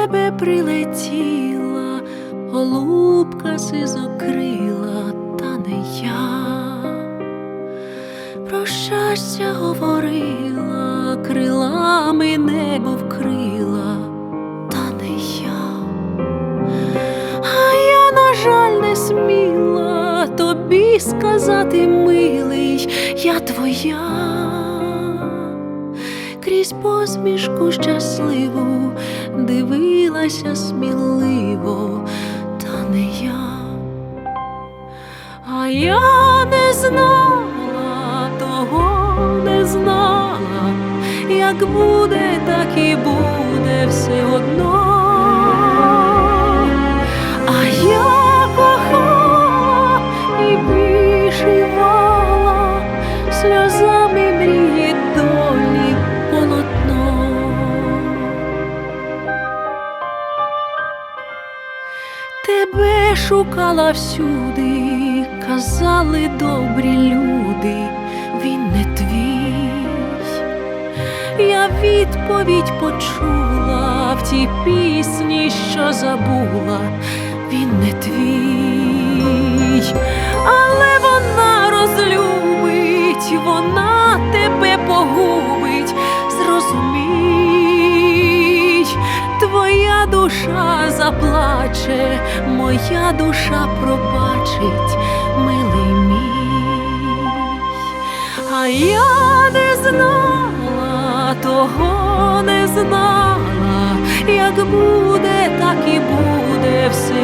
тебе прилетіла, голубка сизокрила, та не я. Про щастя говорила, крилами небо вкрила, та не я. А я, на жаль, не сміла тобі сказати, милий, я твоя. Крізь посмішку щасливу дивилася сміливо, та не я. А я не знала, того не знала, як буде, так і буде все одно. Шукала всюди, казали добрі люди, він не твій. Я відповідь почула в тій пісні, що забула, він не твій, але вона розлюбить, вона тебе погубить, зрозумій, твоя душа заплаче, моя душа пробачить, милий мій. А я не знала, того не знала, як буде, так і буде все.